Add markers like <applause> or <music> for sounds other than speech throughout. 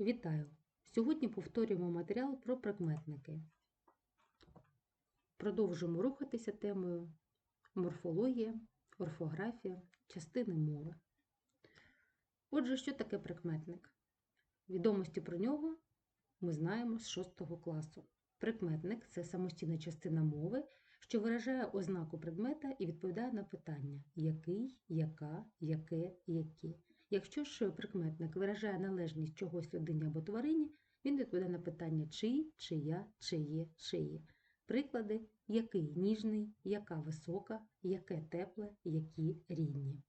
Вітаю! Сьогодні повторюємо матеріал про прикметники. Продовжуємо рухатися темою морфологія, орфографія, частини мови. Отже, що таке прикметник? Відомості про нього ми знаємо з 6 класу. Прикметник це самостійна частина мови, що виражає ознаку предмета і відповідає на питання який, яка, яке, які. Якщо ж прикметник виражає належність чогось людині або тварині, він відповідає на питання чий, чия, чиє, чиї. Приклади який ніжний, яка висока, яке тепле, які рідні.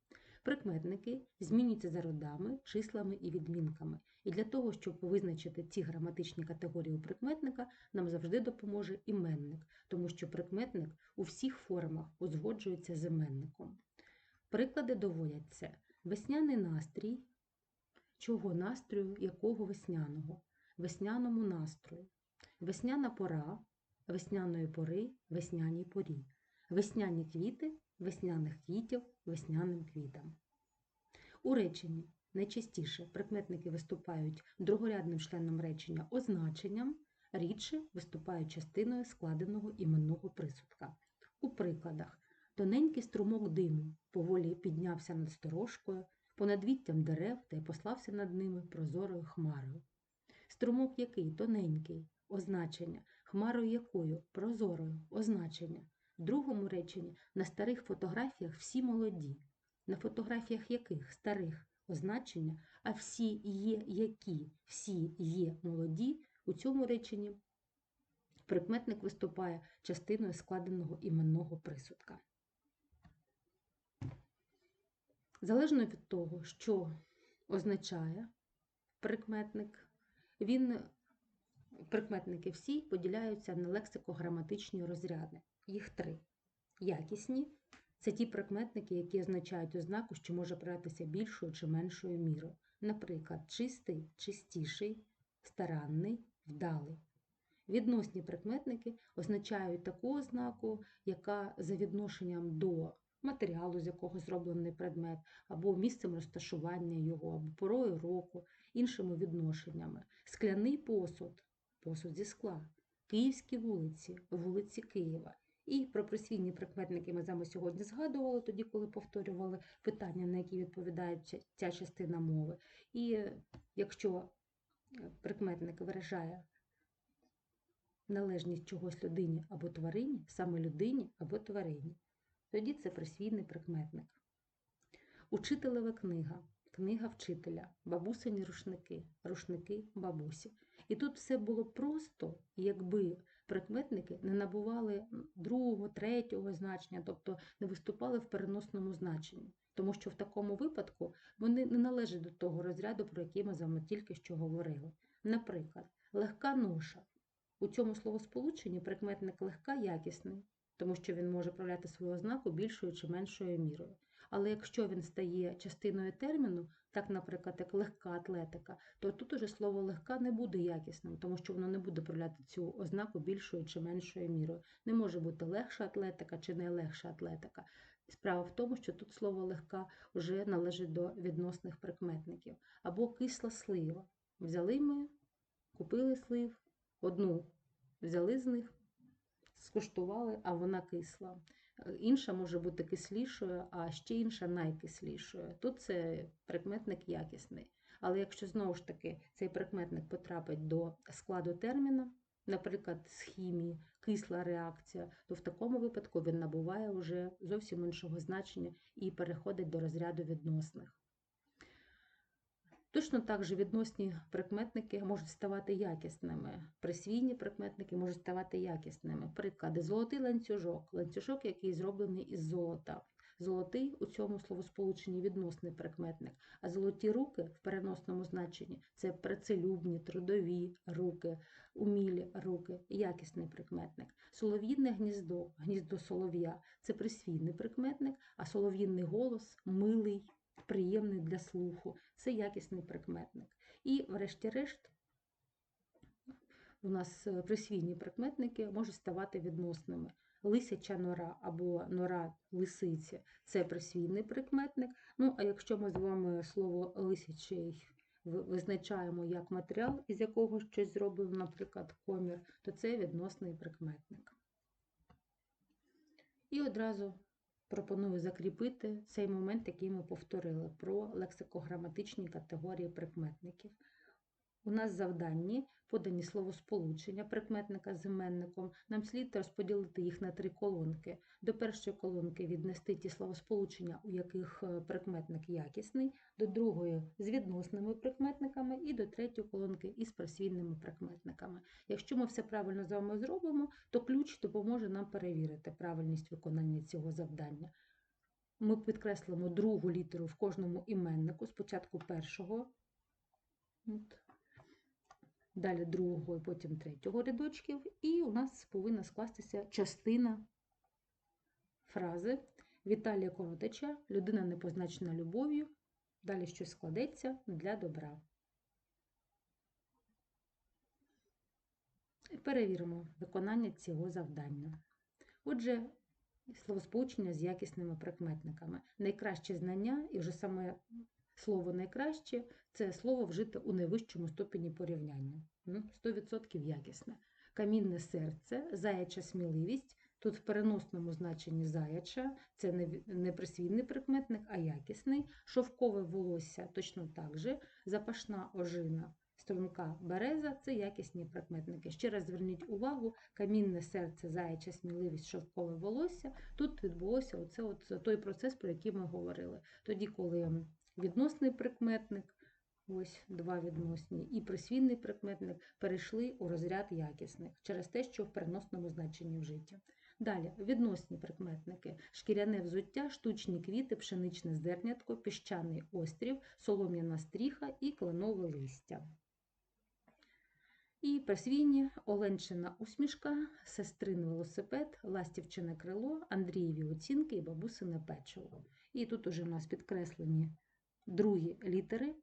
Прикметники змінюються за родами, числами і відмінками. І для того, щоб визначити ці граматичні категорії у прикметника, нам завжди допоможе іменник, тому що прикметник у всіх формах узгоджується з іменником. Приклади доводяться весняний настрій, чого настрою, якого весняного, весняному настрою, весняна пора, весняної пори, весняній порі, весняні квіти, весняних квітів, весняним квітам. У реченні найчастіше прикметники виступають другорядним членом речення означенням, рідше виступають частиною складеного іменного присудка. У прикладах тоненький струмок диму поволі піднявся над сторожкою, понад віттям дерев та й послався над ними прозорою хмарою. Струмок який? Тоненький, означення, хмарою якою? Прозорою, означення. В другому реченні на старих фотографіях всі молоді, на фотографіях яких? Старих. Означення, а всі є які, всі є молоді, у цьому реченні прикметник виступає частиною складеного іменного присудка. Залежно від того, що означає прикметник, він, прикметники всі поділяються на лексико-граматичні розряди. Їх три. Якісні це ті прикметники, які означають ознаку, що може проявитися більшою чи меншою мірою. Наприклад, чистий, чистіший, старанний, вдалий. Відносні прикметники означають таку ознаку, яка за відношенням до матеріалу, з якого зроблений предмет, або місцем розташування його, або порою року, іншими відношеннями. Скляний посуд, посуд зі скла, київські вулиці, вулиці Києва. І про присвійні прикметники ми з вами сьогодні згадували, тоді, коли повторювали питання, на які відповідає ця частина мови. І якщо прикметник виражає належність чогось людині або тварині, саме людині або тварині, тоді це присвійний прикметник. Учителева книга, книга вчителя, бабусині рушники, рушники бабусі. І тут все було просто, якби прикметники не набували другого, третього значення, тобто не виступали в переносному значенні. Тому що в такому випадку вони не належать до того розряду, про який ми з вами тільки що говорили. Наприклад, легка ноша. У цьому словосполученні прикметник легка якісний, тому що він може проявляти свою ознаку більшою чи меншою мірою. Але якщо він стає частиною терміну, так, наприклад, як легка атлетика, то тут уже слово легка не буде якісним, тому що воно не буде проявляти цю ознаку більшою чи меншою мірою. Не може бути легша атлетика чи найлегша атлетика. Справа в тому, що тут слово легка вже належить до відносних прикметників. Або кисла слива. Взяли ми, купили слив, одну взяли з них, скуштували, а вона кисла. Інша може бути кислішою, а ще інша найкислішою. Тут це прикметник якісний. Але якщо знову ж таки цей прикметник потрапить до складу терміна, наприклад, з хімії, кисла реакція, то в такому випадку він набуває вже зовсім іншого значення і переходить до розряду відносних. Точно так же відносні прикметники можуть ставати якісними. Присвійні прикметники можуть ставати якісними. Приклади, золотий ланцюжок, ланцюжок, який зроблений із золота. Золотий у цьому словосполученні відносний прикметник, а золоті руки в переносному значенні це працелюбні, трудові руки, умілі руки, якісний прикметник. Солов'їне гніздо, гніздо солов'я це присвійний прикметник, а солов'їний голос милий приємний для слуху, це якісний прикметник. І, врешті-решт, у нас присвійні прикметники можуть ставати відносними. Лисяча нора або нора лисиці це присвійний прикметник. Ну, а якщо ми з вами слово лисячий визначаємо як матеріал, із якого щось зроблено, наприклад, комір, то це відносний прикметник. І одразу пропоную закріпити цей момент, який ми повторили, про лексикограматичні категорії прикметників. У нас завданні подані словосполучення прикметника з іменником. Нам слід розподілити їх на три колонки. До першої колонки віднести ті словосполучення, у яких е, прикметник якісний, до другої з відносними прикметниками і до третьої колонки із присвійними прикметниками. Якщо ми все правильно з вами зробимо, то ключ допоможе нам перевірити правильність виконання цього завдання. Ми підкреслимо другу літеру в кожному іменнику, спочатку першого, от, далі другого і потім третього рядочків, і у нас повинна скластися частина фрази Віталія Коротича, людина не позначена любов'ю, далі щось складеться для добра. Перевіримо виконання цього завдання. Отже, словосполучення з якісними прикметниками. Найкраще знання, і вже саме слово найкраще це слово вжите у найвищому ступені порівняння. М, 100% якісне. Камінне серце, заяча сміливість. Тут в переносному значенні заяча, це не присвійний прикметник, а якісний. Шовкове волосся точно так же. Запашна ожина, струнка береза це якісні прикметники. Ще раз зверніть увагу, камінне серце, заяча сміливість, шовкове волосся. Тут відбулося оце от той процес, про який ми говорили. Тоді, коли відносний прикметник, ось два відносні, і присвійний прикметник перейшли у розряд якісних через те, що в переносному значенні вжиті. Далі відносні прикметники: шкіряне взуття, штучні квіти, пшеничне зернятко, піщаний острів, солом'яна стріха і кленове листя. І присвійні Оленчина усмішка, сестрин велосипед, ластівчине крило, Андрієві оцінки і бабусине печиво. І тут уже у нас підкреслені другі літери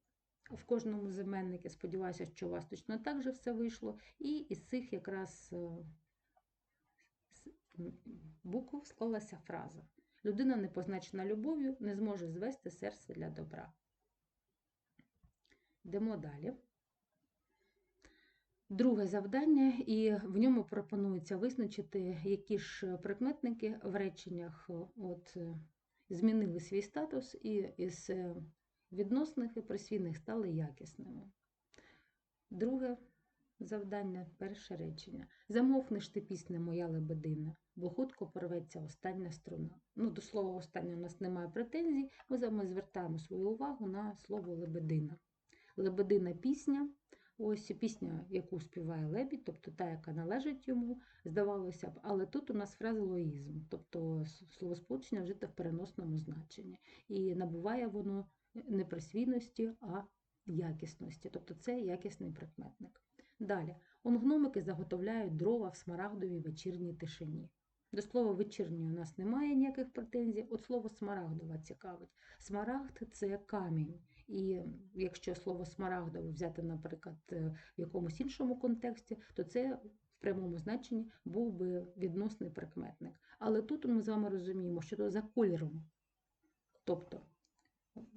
в кожному з. Сподіваюся, що у вас точно так же все вийшло. І із цих якраз е, букв склалася фраза. Людина, не позначена любов'ю, не зможе звести серце для добра. Йдемо далі. Друге завдання, і в ньому пропонується визначити, які ж прикметники в реченнях е, от, е, змінили свій статус і із відносних і присвійних стали якісними. Друге завдання, перше речення. Замовкнеш ти пісня моя лебедина, бо хутко порветься остання струна. Ну, до слова остання у нас немає претензій, ми звертаємо свою увагу на слово лебедина. Лебедина пісня. Ось пісня, яку співає лебідь, тобто та, яка належить йому, здавалося б, але тут у нас фразеологізм, тобто с- словосполучення вжите в переносному значенні. І набуває воно не присвійності, а якісності, тобто це якісний прикметник. Далі, он гномики заготовляють дрова в смарагдовій вечірній тишині. До слова вечірній у нас немає ніяких претензій. От слово смарагдова цікавить. Смарагд це камінь. І якщо слово смарагдове взяти, наприклад, е, в якомусь іншому контексті, то це в прямому значенні був би відносний прикметник. Але тут ми з вами розуміємо, що то за кольором. Тобто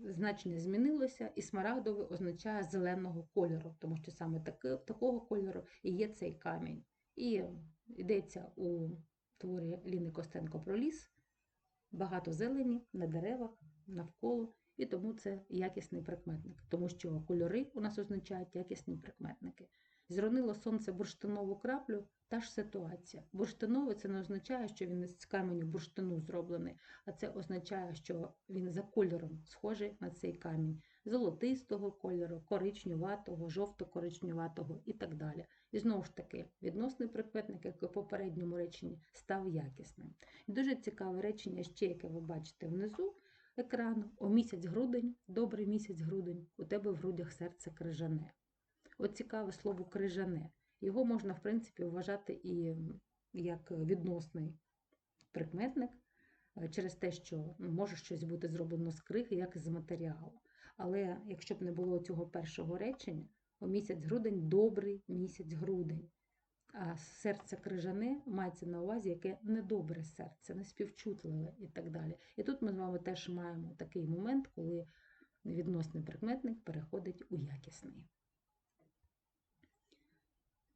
значення змінилося, і смарагдовий означає зеленого кольору, тому що саме таки, такого кольору і є цей камінь. І йдеться у творі Ліни Костенко про ліс, багато зелені на деревах, навколо, і тому це якісний прикметник, тому що кольори у нас означають якісні прикметники. Зронило сонце бурштинову краплю, та ж ситуація. Бурштиновий це не означає, що він із каменю бурштину зроблений, а це означає, що він за кольором схожий на цей камінь золотистого кольору, коричнюватого, жовто-коричнюватого і так далі. І знову ж таки, відносний прикметник, як в попередньому реченні, став якісним. І дуже цікаве речення, ще яке ви бачите внизу екрану. О місяць грудень, добрий місяць грудень, у тебе в грудях серце крижане. От цікаве слово крижане. Його можна, в принципі, вважати і як відносний прикметник е, через те, що ну, може щось бути зроблено з криги, як з матеріалу. Але якщо б не було цього першого речення, місяць грудень добрий місяць грудень. А серце крижане мається на увазі, яке недобре серце, неспівчутливе і так далі. І тут ми з вами теж маємо такий момент, коли відносний прикметник переходить у якісний.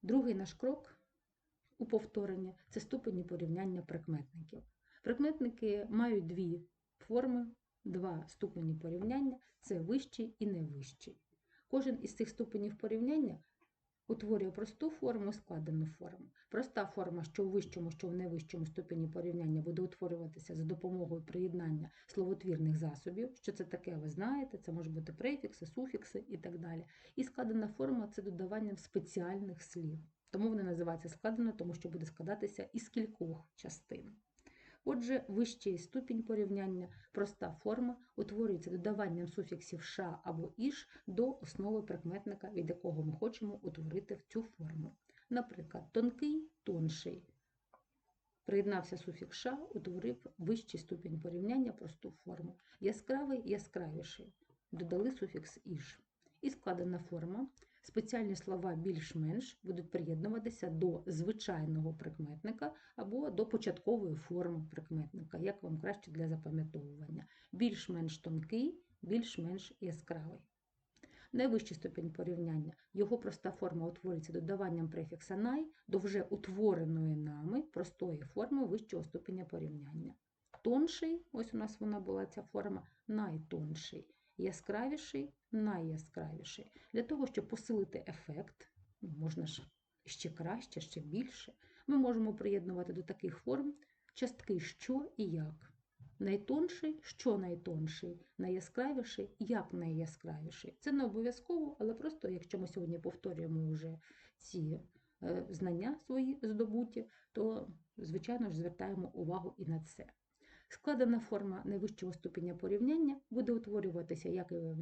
Другий наш крок у повторенні це ступені порівняння прикметників. Прикметники мають дві форми, два ступені порівняння це вищий і невищий. Кожен із цих ступенів порівняння утворює просту форму складену форму. Проста форма, що у вищому, що в невищому ступені порівняння буде утворюватися за допомогою приєднання словотвірних засобів. Що це таке, ви знаєте, це можуть бути префікси, суфікси і так далі. І складена форма це додаванням спеціальних слів. Тому вони називаються складено, тому що буде складатися із кількох частин. Отже, вищий ступінь порівняння, проста форма, утворюється додаванням суфіксів ша або іш до основи прикметника, від якого ми хочемо утворити в цю форму. Наприклад, тонкий, тонший. Приєднався суфікс ша, утворив вищий ступінь порівняння, просту форму. Яскравий, яскравіший. Додали суфікс іш. І складена форма. Спеціальні слова більш-менш будуть приєднуватися до звичайного прикметника або до початкової форми прикметника, як вам краще для запам'ятовування. Більш-менш тонкий, більш-менш яскравий. Найвищий ступінь порівняння. Його проста форма утворюється додаванням префікса най до вже утвореної нами простої форми вищого ступеня порівняння. Тонший, ось у нас вона була ця форма, найтонший яскравіший, найяскравіший. Для того, щоб посилити ефект, можна ж ще краще, ще більше, ми можемо приєднувати до таких форм частки що і як. Найтонший, що найтонший, найяскравіший, як найяскравіший. Це не обов'язково, але просто, якщо ми сьогодні повторюємо вже ці е, знання свої здобуті, то, звичайно ж, звертаємо увагу і на це. Складена форма найвищого ступеня порівняння буде утворюватися як і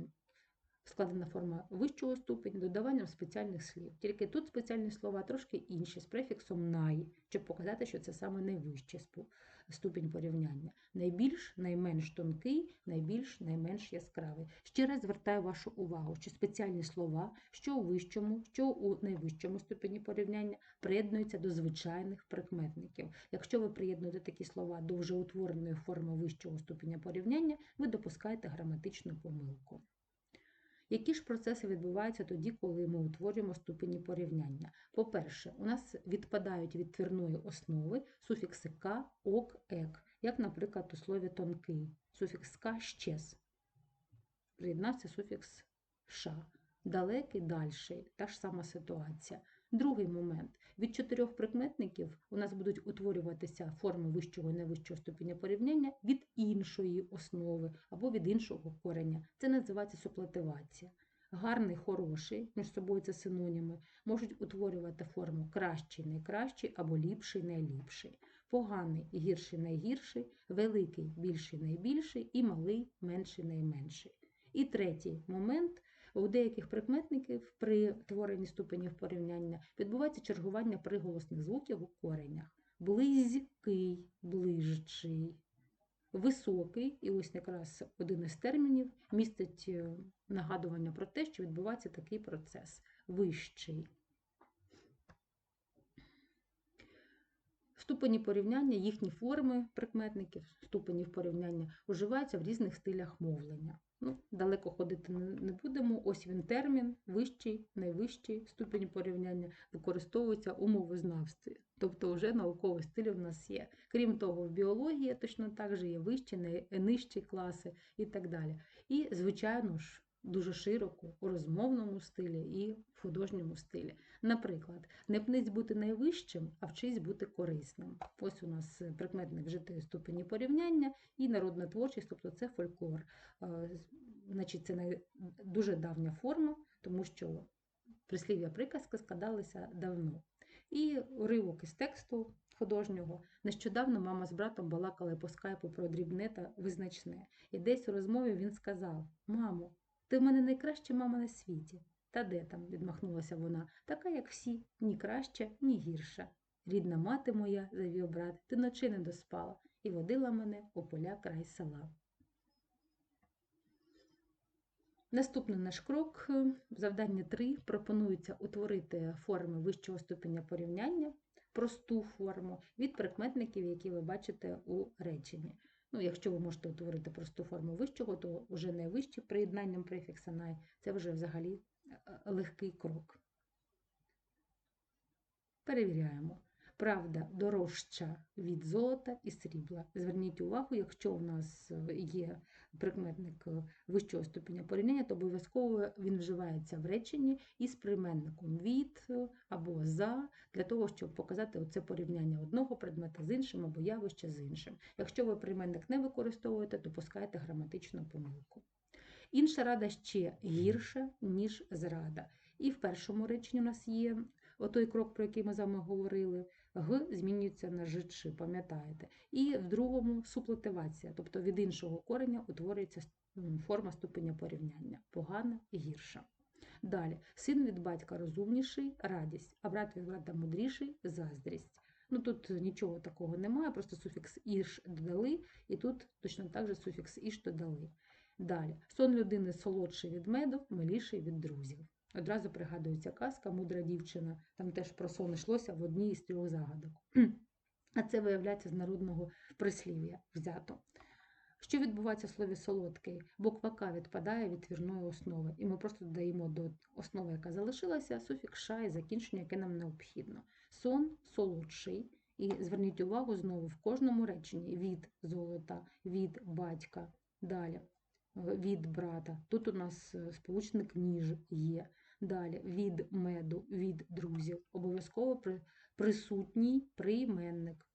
складена форма вищого ступеня додаванням спеціальних слів. Тільки тут спеціальні слова трошки інші, з префіксом най, щоб показати, що це саме найвищий ступінь порівняння. Найбільш, найменш тонкий, найбільш, найменш яскравий. Ще раз звертаю вашу увагу, що спеціальні слова, що у вищому, що у найвищому ступені порівняння, приєднуються до звичайних прикметників. Якщо ви приєднуєте такі слова до вже утвореної форми вищого ступеня порівняння, ви допускаєте граматичну помилку. Які ж процеси відбуваються тоді, коли ми утворюємо ступені порівняння? По-перше, у нас відпадають від твірної основи суфікси к, ок, ек, як, наприклад, у слові тонкий. Суфікс «ка» щез. Приєднався суфікс ша. Далекий, дальший, та ж сама ситуація. Другий момент. Від чотирьох прикметників у нас будуть утворюватися форми вищого і невищого ступеня порівняння від іншої основи або від іншого кореня. Це називається суплетивація. Гарний, хороший, між собою це синоніми, можуть утворювати форму кращий, найкращий або ліпший, найліпший. Поганий, гірший, найгірший, великий, більший, найбільший і малий, менший, найменший. І третій момент у деяких прикметників при творенні ступенів порівняння відбувається чергування приголосних звуків у коренях. Близький, ближчий, високий, і ось якраз один із термінів містить е, нагадування про те, що відбувається такий процес вищий. Ступені порівняння, їхні форми прикметників, ступенів порівняння уживаються в різних стилях мовлення. Ну, Далеко ходити не будемо. Ось він термін, вищий, найвищий ступінь порівняння використовується у мовознавстві. Тобто вже науковий стиль у нас є. Крім того, в біології точно так же є вищі, нижчі класи і так далі. І, звичайно ж, дуже широко у розмовному стилі і в художньому стилі. Наприклад, не пнись бути найвищим, а вчись бути корисним. Ось у нас прикметник вжитої ступені порівняння і народна творчість, тобто це фольклор. Значить, Це дуже давня форма, тому що прислів'я приказки складалися давно. І уривок із тексту художнього. Нещодавно мама з братом балакали по скайпу про дрібне та визначне. І десь у розмові він сказав: Мамо, ти в мене найкраща мама на світі. Та де там, відмахнулася вона, така, як всі, ні краща, ні гірша. Рідна мати моя, завів брат, ти ночі не доспала і водила мене у поля край села. Наступний наш крок, завдання 3, пропонується утворити форми вищого ступеня порівняння, просту форму від прикметників, які ви бачите у реченні. Ну, якщо ви можете утворити просту форму вищого, то вже не вище приєднанням префікса най, це вже взагалі е, легкий крок. Перевіряємо. Правда дорожча від золота і срібла. Зверніть увагу, якщо у нас е, є прикметник е, вищого ступеня порівняння, то обов'язково він вживається в реченні із прийменником від е, або за, для того, щоб показати оце порівняння одного предмета з іншим або явища з іншим. Якщо ви прийменник не використовуєте, допускаєте граматичну помилку. Інша рада ще гірша, ніж зрада. І в першому реченні у нас є отой крок, про який ми з вами говорили. Г змінюється на жичи, пам'ятаєте. І в другому суплетивація, тобто від іншого кореня утворюється форма ступеня порівняння погана гірша. Далі, син від батька розумніший, радість, а брат від брата мудріший заздрість. Ну тут нічого такого немає, просто суфікс іш додали, і тут точно так же суфікс іш додали. Далі, сон людини солодший від меду, миліший від друзів. Одразу пригадується казка Мудра дівчина, там теж про сон йшлося в одній із трьох загадок. <clears throat> А це виявляється з народного прислів'я взято. Що відбувається в слові солодкий? Буква К відпадає від твірної основи, і ми просто додаємо до основи, яка залишилася, суфікс ша і закінчення, яке нам необхідно. Сон солодший. І зверніть увагу знову в кожному реченні від золота, від батька, далі від брата. Тут у нас е, сполучник ніж є. Далі від меду, від друзів. Обов'язково присутній прийменник.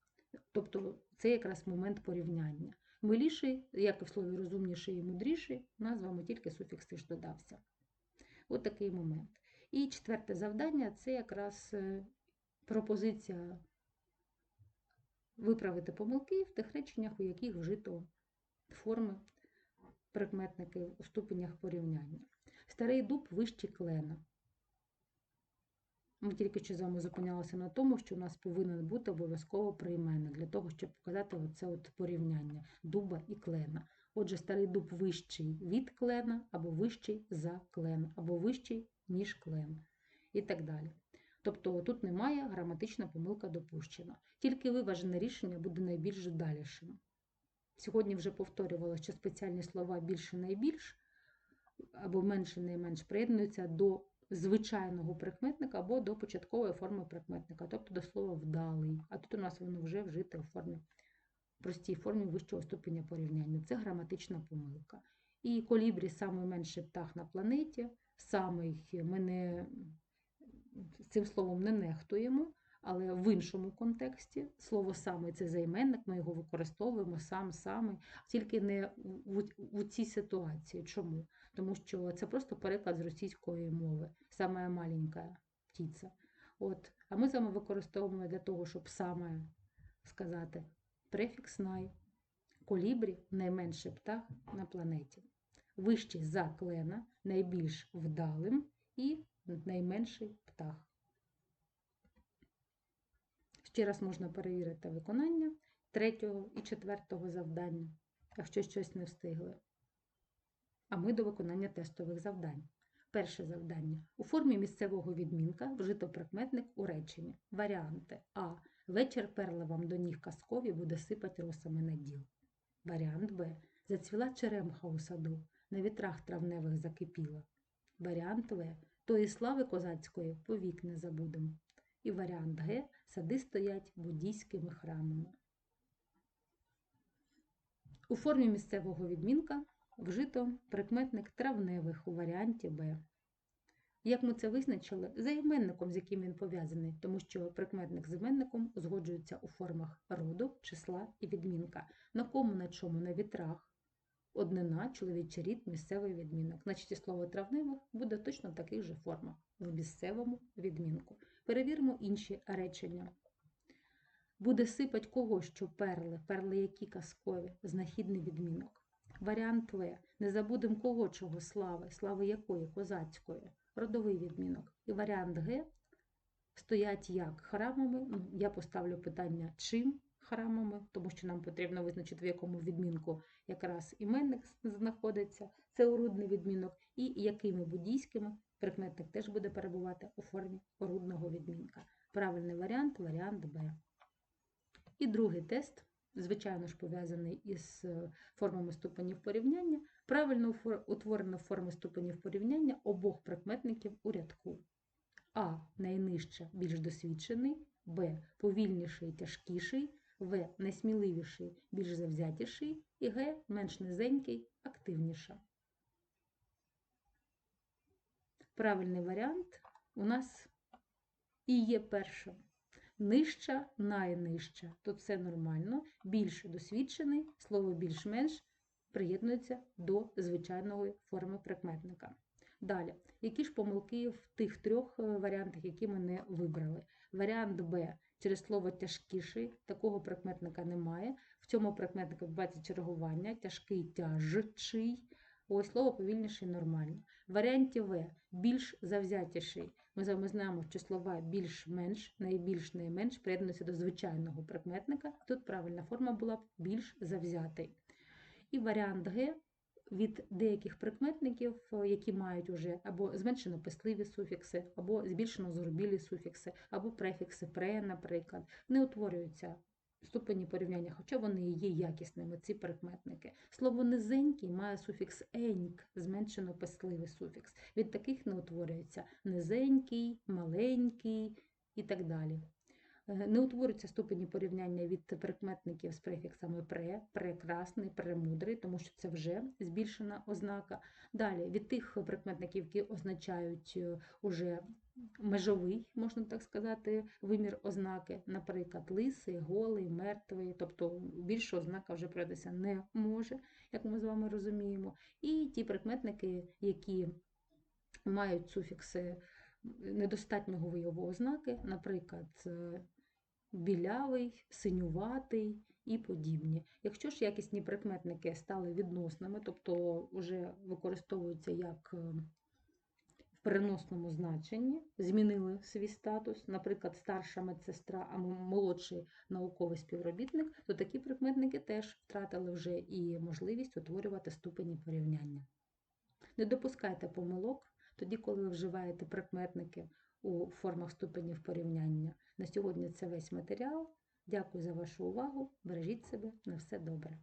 Тобто це якраз момент порівняння. Миліший, як і в слові розумніший і мудріший, у нас з вами тільки суфікс «тиш» додався. От такий момент. І четверте завдання це якраз е, пропозиція виправити помилки в тих реченнях, у яких вжито форми прикметники у ступенях порівняння. Старий дуб вище клена. Ми тільки що з вами зупинялися на тому, що у нас повинен бути обов'язково прийменник, для того, щоб показати оце от порівняння дуба і клена. Отже, старий дуб вищий від клена, або вищий за клен, або вищий, ніж клен. І так далі. Тобто тут немає граматична помилка допущена. Тільки виважене рішення буде найбільш далішим. Сьогодні вже повторювала, що спеціальні слова більше найбільш або менше найменш приєднуються до звичайного прикметника або до початкової форми прикметника, тобто до слова вдалий. А тут у нас воно вже вжите у формі, простій формі вищого ступеня порівняння. Це граматична помилка. І колібрі найменший птах на планеті, самий ми не цим словом не нехтуємо але в іншому контексті слово саме це займенник, ми його використовуємо сам саме, тільки не у цій ситуації. Чому? Тому що це просто переклад з російської мови, саме маленька птиця. От, А ми з вами використовуємо для того, щоб саме сказати префікс най, колібрі найменший птах на планеті. Вищий за клена, найбільш вдалим і найменший птах. Ще раз можна перевірити виконання третього і четвертого завдання, якщо щось не встигли. А ми до виконання тестових завдань. Перше завдання. У формі місцевого відмінка вжито прикметник у реченні. Варіанти А. Вечір перли вам до ніг казкові буде сипать росами на діл. Варіант Б. Зацвіла черемха у саду, на вітрах травневих закипіла. Варіант В. Тої слави козацької повік не забудем. І варіант Г сади стоять буддійськими храмами. У формі місцевого відмінка вжито прикметник травневих у варіанті Б. Як ми це визначили? За іменником, з яким він пов'язаний, тому що прикметник з іменником узгоджується у формах роду, числа і відмінка. На кому, на чому, на вітрах, однина, чоловічий рід, місцевий відмінок. Значить, і слово травневих буде точно в таких же формах в місцевому відмінку. Перевіримо інші речення. Буде сипать кого, що перли, перли які казкові, знахідний відмінок. Варіант В. Не забудемо кого чого слави, слави якої, козацької, родовий відмінок. І варіант Г. Стоять як храмами. Ну, я поставлю питання, чим храмами, тому що нам потрібно визначити, в якому відмінку якраз іменник знаходиться. Це урудний відмінок, і якими буддійськими Прикметник теж буде перебувати у формі орудного відмінка. Правильний варіант варіант Б. І другий тест звичайно ж пов'язаний із е, формами ступенів порівняння, правильно утворено форми ступенів порівняння обох прикметників у рядку. А найнижча більш досвідчений, Б повільніший тяжкіший, В найсміливіший більш завзятіший і Г менш низенький активніша. Правильний варіант у нас і є першим. Нижча, найнижча. Тут все нормально. Більш досвідчений, слово більш-менш приєднується до звичайної форми прикметника. Далі, які ж помилки в тих трьох е, варіантах, які ми не вибрали? Варіант Б через слово тяжкіший, такого прикметника немає. В цьому прикметнику відбувається чергування, тяжкий, тяжчий. Ось слово повільніший нормально. Варіанті В більш завзятіший. Ми з вами знаємо, що слова більш-менш, найбільш, найменш приєднуються до звичайного прикметника. Тут правильна форма була б більш завзятий. І варіант Г від деяких прикметників, е, які мають уже або зменшено писливі суфікси, або збільшено зрубілі суфікси, або префікси пре, наприклад, не утворюються ступені порівняння, хоча вони і є якісними, ці прикметники. Слово низенький має суфікс еньк, зменшено писливий суфікс. Від таких не утворюється низенький, маленький і так далі. Е, Не утворюються ступені порівняння від прикметників з префіксами пре, прекрасний, премудрий, тому що це вже збільшена ознака. Далі від тих прикметників, які означають е, уже межовий, можна так сказати, вимір ознаки, наприклад, лисий, голий, мертвий, тобто більше ознака вже проявитися не може, як ми з вами розуміємо. І ті прикметники, які мають суфікси недостатнього вияву ознаки, наприклад, е, білявий, синюватий і подібні. Якщо ж якісні прикметники стали відносними, тобто вже використовуються як е, в переносному значенні, змінили свій статус, наприклад, старша медсестра, а молодший науковий співробітник, то такі прикметники теж втратили вже і можливість утворювати ступені порівняння. Не допускайте помилок тоді, коли ви вживаєте прикметники у формах ступенів порівняння. На сьогодні це весь матеріал. Дякую за вашу увагу. Бережіть себе на все добре.